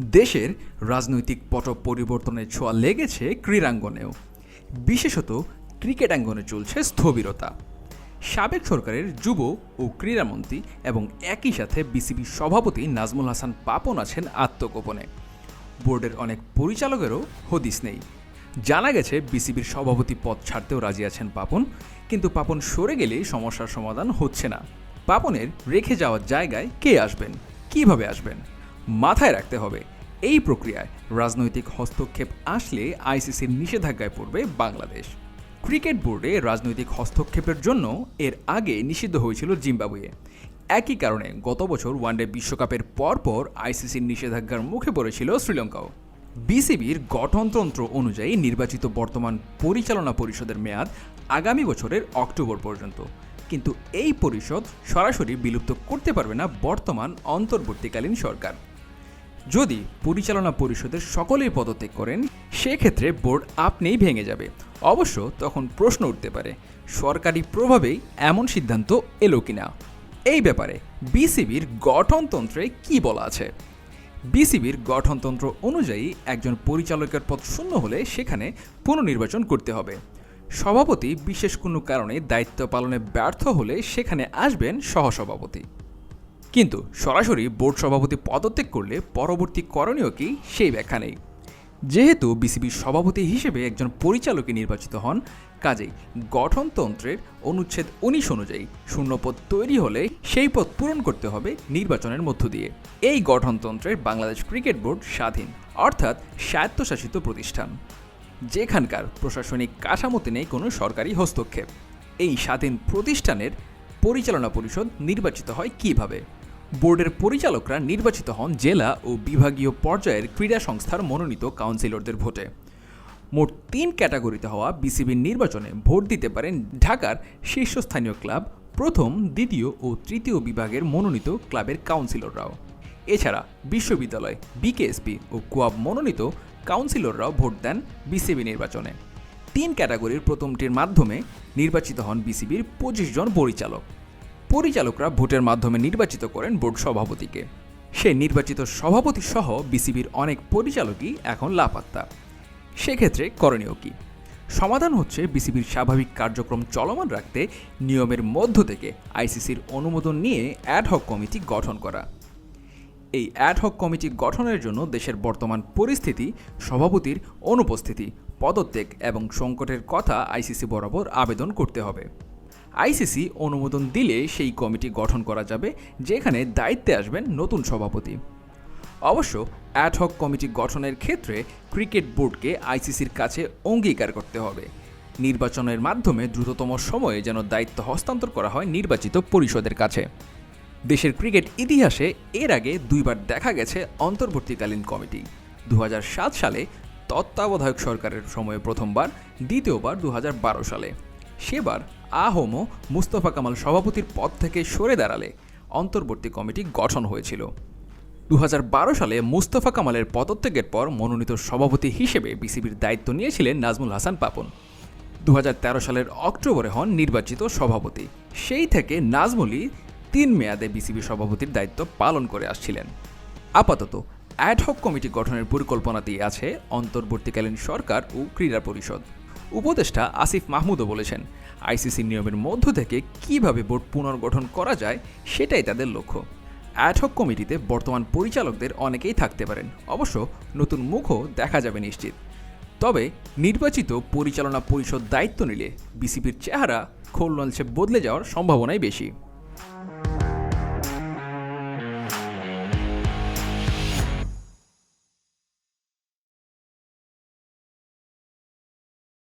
দেশের রাজনৈতিক পট পরিবর্তনের ছোঁয়া লেগেছে ক্রীড়াঙ্গনেও। বিশেষত ক্রিকেটাঙ্গনে চলছে স্থবিরতা। সাবেক সরকারের যুব ও ক্রীড়ামন্ত্রী এবং একই সাথে বিসিবি সভাপতি নাজমুল হাসান পাপন আছেন আত্মগোপনে। বোর্ডের অনেক পরিচালকেরও হদিস নেই। জানা গেছে, বিসিবির সভাপতি পদ ছাড়তেও রাজি আছেন পাপন, কিন্তু পাপন সরে গেলেই সমস্যার সমাধান হচ্ছে না। পাপনের রেখে যাওয়ার জায়গায় কে আসবেন? কীভাবে আসবেন? মাথায় রাখতে হবে। এই প্রক্রিয়ায় রাজনৈতিক হস্তক্ষেপ আসলে আইসিসির নিষেধাজ্ঞায় পড়বে বাংলাদেশ। ক্রিকেট বোর্ডে রাজনৈতিক হস্তক্ষেপের জন্য এর আগে নিষিদ্ধ হয়েছিল জিম্বাবুয়ে। একই কারণে গত বছর ওয়ানডে বিশ্বকাপের পরপর আইসিসির নিষেধাজ্ঞার মুখে পড়েছিল শ্রীলঙ্কাও। বিসিবির গঠনতন্ত্র অনুযায়ী নির্বাচিত বর্তমান পরিচালনা পরিষদের মেয়াদ আগামী বছরের অক্টোবর পর্যন্ত। কিন্তু এই পরিষদ সরাসরি বিলুপ্ত করতে পারবে না বর্তমান অন্তর্বর্তীকালীন সরকার। যদি পরিচালনা পরিষদের সকলেই পদত্যাগ করেন, সেক্ষেত্রে বোর্ড আপনিই ভেঙে যাবে। অবশ্য তখন প্রশ্ন উঠতে পারে, সরকারি প্রভাবেই এমন সিদ্ধান্ত এলো কিনা? এই ব্যাপারে বিসিবির গঠনতন্ত্রে কি বলা আছে? বিসিবির গঠনতন্ত্র অনুযায়ী একজন পরিচালকের পদ শূন্য হলে সেখানে পুনর্নির্বাচন করতে হবে। সভাপতি বিশেষ কোনো কারণে দায়িত্ব পালনে ব্যর্থ হলে সেখানে আসবেন সহসভাপতি। কিন্তু সরাসরি বোর্ড সভাপতি পদত্যাগ করলে পরবর্তী করণীয় কি সেই ব্যাখ্যা নেই। যেহেতু বিসিবির সভাপতি হিসেবে একজন পরিচালকই নির্বাচিত হন, কাজেই গঠনতন্ত্রের অনুচ্ছেদ উনিশ অনুযায়ী শূন্যপদ তৈরি হলে সেই পদ পূরণ করতে হবে নির্বাচনের মধ্য দিয়ে। এই গঠনতন্ত্রের বাংলাদেশ ক্রিকেট বোর্ড স্বাধীন, অর্থাৎ স্বায়ত্তশাসিত প্রতিষ্ঠান, যেখানকার প্রশাসনিক কাঠামোতে নেই কোনো সরকারি হস্তক্ষেপ। এই স্বাধীন প্রতিষ্ঠানের পরিচালনা পরিষদ নির্বাচিত হয় কীভাবে? বোর্ডের পরিচালকরা নির্বাচিত হন জেলা ও বিভাগীয় পর্যায়ের ক্রীড়া সংস্থার মনোনীত কাউন্সিলরদের ভোটে। মোট তিন ক্যাটাগরিতে হওয়া বিসিবির নির্বাচনে ভোট দিতে পারেন ঢাকার শীর্ষস্থানীয় ক্লাব, প্রথম, দ্বিতীয় ও তৃতীয় বিভাগের মনোনীত ক্লাবের কাউন্সিলররাও। এছাড়া বিশ্ববিদ্যালয়, বিকেএসপি ও কোয়াব মনোনীত কাউন্সিলররাও ভোট দেন বিসিবি নির্বাচনে। তিন ক্যাটাগরির প্রথমটির মাধ্যমে নির্বাচিত হন বিসিবির পঁচিশ জন পরিচালক। পরিচালকরা ভোটের মাধ্যমে নির্বাচিত করেন বোর্ড সভাপতিকে। সেই নির্বাচিত সভাপতি সহ বিসিবির অনেক পরিচালকই এখন লাপাত্তা। সেক্ষেত্রে করণীয় কি? সমাধান হচ্ছে বিসিবির স্বাভাবিক কার্যক্রম চলমান রাখতে নিয়মের মধ্য থেকে আইসিসির অনুমোদন নিয়ে অ্যাডহক কমিটি গঠন করা। এই অ্যাডহক কমিটি গঠনের জন্য দেশের বর্তমান পরিস্থিতি, সভাপতির অনুপস্থিতি, পদত্যাগ এবং সংকটের কথা আইসিসি বরাবর আবেদন করতে হবে। আইসিসি অনুমোদন দিলে সেই কমিটি গঠন করা যাবে, যেখানে দায়িত্বে আসবেন নতুন সভাপতি। অবশ্য অ্যাডহক কমিটি গঠনের ক্ষেত্রে ক্রিকেট বোর্ডকে আইসিসির কাছে অঙ্গীকার করতে হবে। নির্বাচনের মাধ্যমে দ্রুততম সময়ে যেন দায়িত্ব হস্তান্তর করা হয় নির্বাচিত পরিষদের কাছে। দেশের ক্রিকেট ইতিহাসে এর আগে দুইবার দেখা গেছে অন্তর্বর্তীকালীন কমিটি। দু হাজার সাত সালে তত্ত্বাবধায়ক সরকারের সময়ে প্রথমবার, দ্বিতীয়বার দু হাজার বারো সালে। সেবার আহম মুস্তফা কামাল সভাপতির পদ থেকে সরে দাঁড়ালে অন্তর্বর্তী কমিটি গঠন হয়েছিল। দু হাজার বারো সালে মুস্তফা কামালের পদত্যাগের পর মনোনীত সভাপতি হিসেবে বিসিবির দায়িত্ব নিয়েছিলেন নাজমুল হাসান পাপন। দু হাজার তেরো সালের অক্টোবরে হন নির্বাচিত সভাপতি। সেই থেকে নাজমুলই তিন মেয়াদে বিসিবি সভাপতির দায়িত্ব পালন করে আসছিলেন। আপাতত অ্যাডহক কমিটি গঠনের পরিকল্পনাতেই আছে অন্তর্বর্তীকালীন সরকার ও ক্রীড়া পরিষদ। উপদেষ্টা আসিফ মাহমুদও বলেছেন, আইসিসি নিয়মের মধ্য থেকে কীভাবে বোর্ড পুনর্গঠন করা যায় সেটাই তাদের লক্ষ্য। অ্যাডহক কমিটিতে বর্তমান পরিচালকদের অনেকেই থাকতে পারেন, অবশ্য নতুন মুখও দেখা যাবে নিশ্চিত। তবে নির্বাচিত পরিচালনা পরিষদ দায়িত্ব নিলে বিসিবির চেহারা খোল বদলে যাওয়ার সম্ভাবনাই বেশি।